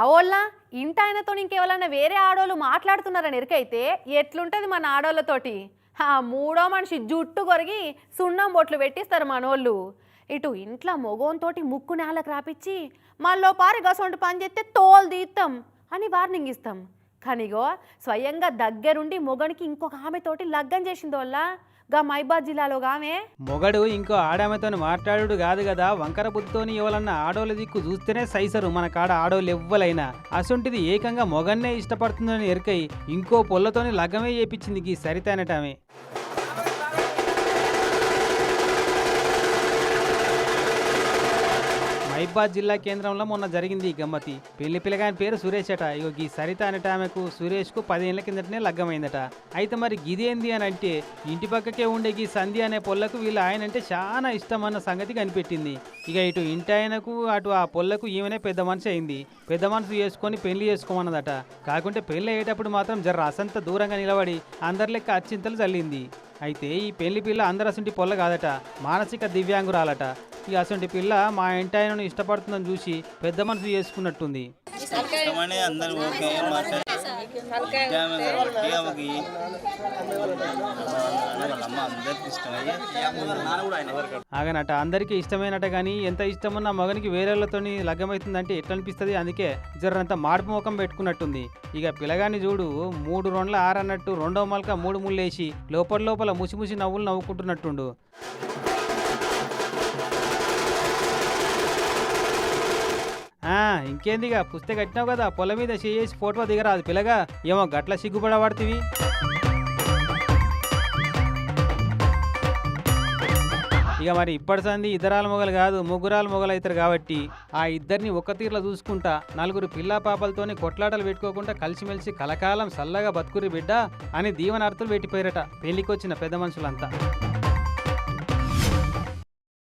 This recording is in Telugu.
అవోళ్ళ ఇంట ఆయనతో ఇంకెవరైనా వేరే ఆడోళ్ళు మాట్లాడుతున్నారని ఎరికైతే ఎట్లుంటుంది మన ఆడోళ్ళతోటి? ఆ మూడో మనిషి జుట్టు కొరిగి సున్నం బొట్లు పెట్టిస్తారు మనోళ్ళు. ఇటు ఇంట్లో మొగోంతోటి ముక్కు నేలకు రాపిచ్చి మళ్ళీ పారి గసొంటి పని చేస్తే తోలు తీస్తాం అని వార్నింగ్ ఇస్తాం. కానిగో స్వయంగా దగ్గరుండి మొగనికి ఇంకొక ఆమెతోటి లగ్గం చేసింది వల్ల. గా మైబాద్ జిల్లాలో ఆమె. మొగడు ఇంకో ఆడామెతో మాట్లాడు కాదు కదా వంకర బుద్ధితోని ఎవరన్నా ఆడోళ్ళ దిక్కు చూస్తేనే సైసరు మన కాడ ఆడోళ్ళు ఎవ్వలైనా. అసొంటిది ఏకంగా మొగన్నే ఇష్టపడుతుందని ఎరుకై ఇంకో పొల్లతోని లగ్గమే చేపించింది ఈ సరిత అనటామే జిల్లా కేంద్రంలో మొన్న జరిగింది ఈ గమ్మతి. పెళ్ళి పిల్లగాని పేరు సురేష్ అట ఇగో ఈ సరిత అనేట ఆమెకు సురేష్కు పదేళ్ళ కిందటనే లగ్గమైందట. అయితే మరి గిదేంది అని అంటే ఇంటి పక్కకే ఉండే ఈ సంధి అనే పొల్లకు వీళ్ళ ఆయన అంటే చాలా ఇష్టం అన్న సంగతి కనిపెట్టింది. ఇక ఇటు ఇంటి ఆయనకు అటు ఆ పొల్లకు ఈమెనే పెద్ద మనిషి అయింది. పెద్ద మనసు చేసుకొని పెళ్ళి చేసుకోమన్నదట. కాకుంటే పెళ్ళి అయ్యేటప్పుడు మాత్రం జర అసంత దూరంగా నిలబడి అందరి లెక్క అచ్చింతలు చల్లింది అయితే ఈ పెళ్ళి పిల్ల అందరు పొల్ల కాదట. మానసిక దివ్యాంగురాలట. ఈ అసంటి పిల్ల మా ఇంటి ఆయనను ఇష్టపడుతుందని చూసి పెద్ద మనసు చేసుకున్నట్టుంది. ఇష్టమని అందరూ ఓకే మాట్లాడి అందరికి ఇష్టమయ్యి ఆగనట అందరికీ ఇష్టమేనట కానీ ఎంత ఇష్టమన్న మగనికి వేరేళ్ళతోని లగ్గమవుతుందంటే ఎట్లా అనిపిస్తుంది అందుకే జరంత మార్పు ముఖం పెట్టుకున్నట్టుంది. ఇక పిల్లగాని చూడు మూడు రెండ్ల ఆరన్నట్టు రెండో మలక మూడు ముళ్ళేసి లోపల లోపల ముసి ముసి నవ్వులు నవ్వుకుంటున్నట్టుండు. ఇంకేందిగా పుస్తక కట్టినావు కదా పొలం మీద చేసి ఫోటో దిగరాదు పిల్లగా ఏమో గట్ల సిగ్గుపడబడుతుంది ఇక మరి ఇప్పటి సంది ఇద్దరాల మొగలు కాదు ముగ్గురాల మొగలు అవుతారు కాబట్టి ఆ ఇద్దరిని ఒక్క తీరులో చూసుకుంటా నలుగురు పిల్లా పాపలతోని కొట్లాటలు పెట్టుకోకుండా కలిసిమెలిసి కలకాలం సల్లగా బతుకురి బిడ్డ అని దీవనార్థులు పెట్టిపోయారట పెళ్ళికొచ్చిన పెద్ద మనుషులంతా.